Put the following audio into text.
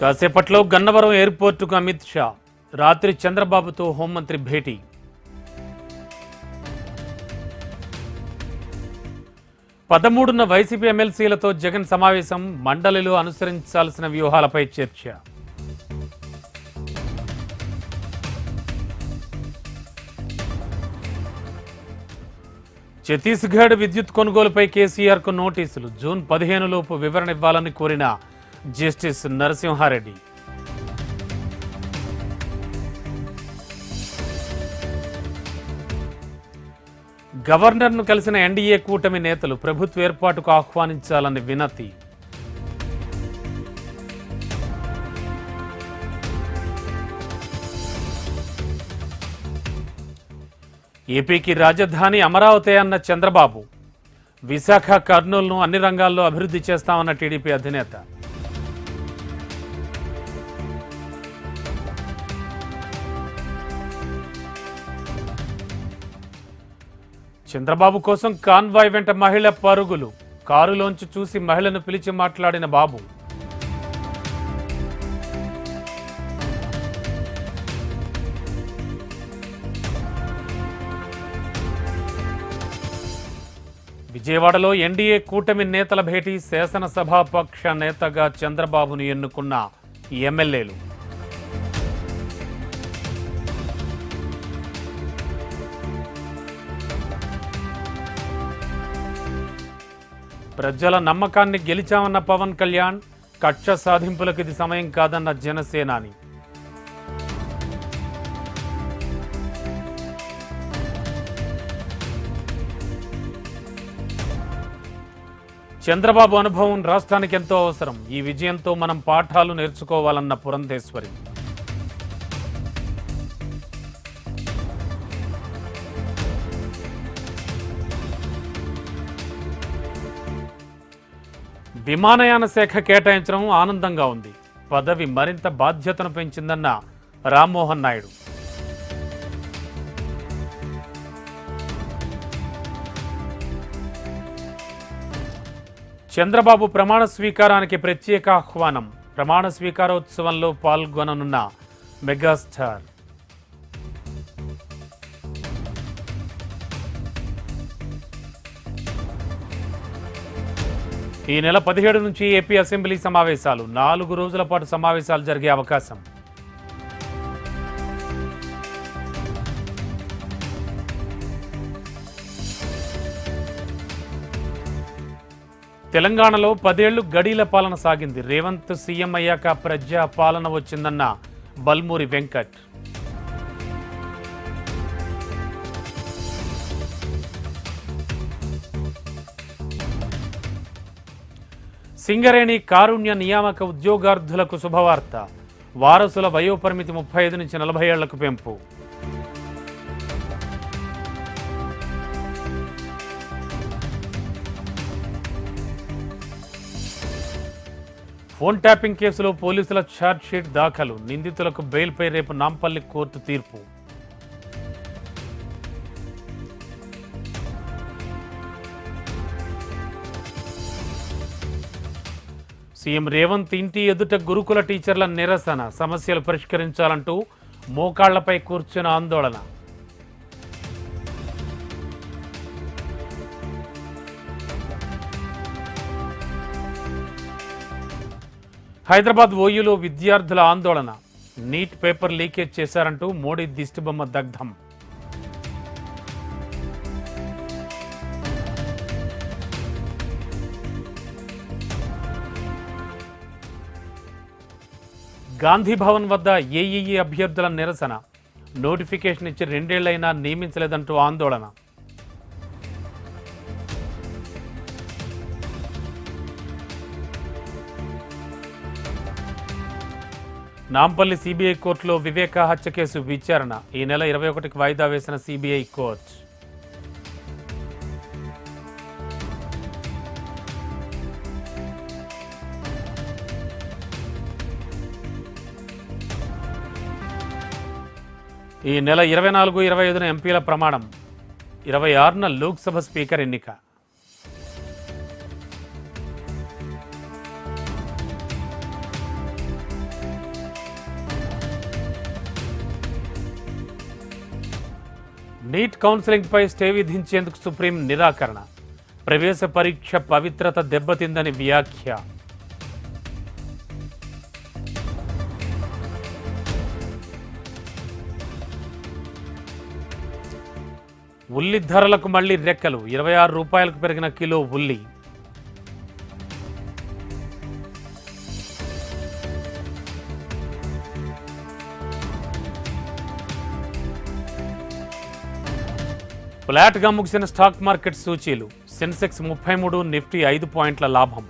కాసేపట్లో గన్నవరం ఎయిర్పోర్టుకు అమిత్ షా రాత్రి చంద్రబాబుతో హోంమంత్రి భేటీ. పదమూడున్న వైసీపీ ఎమ్మెల్సీలతో జగన్ సమావేశం మండలిలో అనుసరించాల్సిన వ్యూహాలపై చర్చ. ఛత్తీస్గఢ్ విద్యుత్ కొనుగోలుపై కేసీఆర్కు నోటీసులు. జూన్ పదిహేను లోపు వివరణ ఇవ్వాలని కోరిన జస్టిస్ నరసింహారెడ్డి. గవర్నర్ను కలిసిన ఎన్డీఏ కూటమి నేతలు ప్రభుత్వ ఏర్పాటుకు ఆహ్వానించాలని వినతి. ఏపీకి రాజధాని అమరావతి అన్న చంద్రబాబు. విశాఖ కర్నూలును అన్ని రంగాల్లో అభివృద్ధి చేస్తామన్న టీడీపీ అధినేత. చంద్రబాబు కోసం కాన్వాయ్ వెంట మహిళ పరుగులు. కారులోంచి చూసి మహిళను పిలిచి మాట్లాడిన బాబు. విజయవాడలో ఎన్డీఏ కూటమి నేతల భేటీ శాసనసభాపక్ష నేతగా చంద్రబాబును ఎన్నుకున్న ఎమ్మెల్యేలు. ప్రజల నమ్మకాన్ని గెలిచామన్న పవన్ కళ్యాణ్ కక్ష సాధింపులకు ఇది సమయం కాదన్న జనసేనాని. చంద్రబాబు అనుభవం రాష్ట్రానికి ఎంతో అవసరం. ఈ విజయంతో మనం పాఠాలు నేర్చుకోవాలన్న పురంధేశ్వరి. విమానయాన శాఖ కేటాయించడం ఆనందంగా ఉంది. పదవి మరింత బాధ్యతను పెంచిందన్న రామ్మోహన్ నాయుడు. చంద్రబాబు ప్రమాణ స్వీకారానికి ప్రత్యేక ఆహ్వానం. ప్రమాణ స్వీకారోత్సవంలో పాల్గొననున్న మెగాస్టార్. ఈ నెల పదిహేడు నుంచి ఏపీ అసెంబ్లీ సమావేశాలు. నాలుగు రోజుల పాటు సమావేశాలు జరిగే అవకాశం. తెలంగాణలో పదేళ్ళు గడీల పాలన సాగింది. రేవంత్ సీఎం అయ్యాక ప్రజా పాలన వచ్చిందన్న బల్మూరి వెంకట్. సింగరేణి కారుణ్య నియామక ఉద్యోగార్థులకు శుభవార్త. వారసుల వయోపరిమితి ముప్పై ఐదు నుంచి నలభై ఏళ్ళకు పెంపు. ఫోన్ ట్యాపింగ్ కేసులో పోలీసుల ఛార్జ్షీట్ దాఖలు. నిందితులకు బెయిల్పై రేపు నాంపల్లి కోర్టు తీర్పు. సీఎం రేవంత్ ఇంటి ఎదుట గురుకుల టీచర్ల నిరసన. సమస్యలు పరిష్కరించాలంటూ మోకాళ్ళపై కూర్చున్న ఆందోళన. హైదరాబాద్ ఓయూలో విద్యార్థుల ఆందోళన. నీట్ పేపర్ లీకేజ్ చేశారంటూ మోడీ దిష్టిబొమ్మ దగ్ధం. గాంధీ భవన్ వద్ద ఏఈఈ అభ్యర్థుల నిరసన. నోటిఫికేషన్ ఇచ్చి రెండేళ్ళైనా నియమించలేదంటూ ఆందోళన. నాంపల్లి సిబిఐ కోర్టులో వివేక హత్య కేసు విచారణ. ఈ నెల ఇరవై ఒకటికి వాయిదా వేసిన సిబిఐ కోర్టు. ఈ నెల ఇరవై నాలుగు ఇరవై ఐదున ఎంపీల ప్రమాణం. ఇరవై ఆరున లోక్సభ స్పీకర్ ఎన్నిక. నీట్ కౌన్సిలింగ్పై స్టే విధించేందుకు సుప్రీం నిరాకరణ. ప్రవేశ పరీక్ష పవిత్రత దెబ్బతిందని వ్యాఖ్య. ఉల్లి ధరలకు మళ్ళీ రెక్కలు. ఇరవై ఆరు రూపాయలకు పెరిగిన కిలో ఉల్లి. ఫ్లాట్గా ముగిసిన స్టాక్ మార్కెట్ సూచీలు. సెన్సెక్స్ ముప్పై మూడు నిఫ్టీ ఐదు పాయింట్ల లాభం.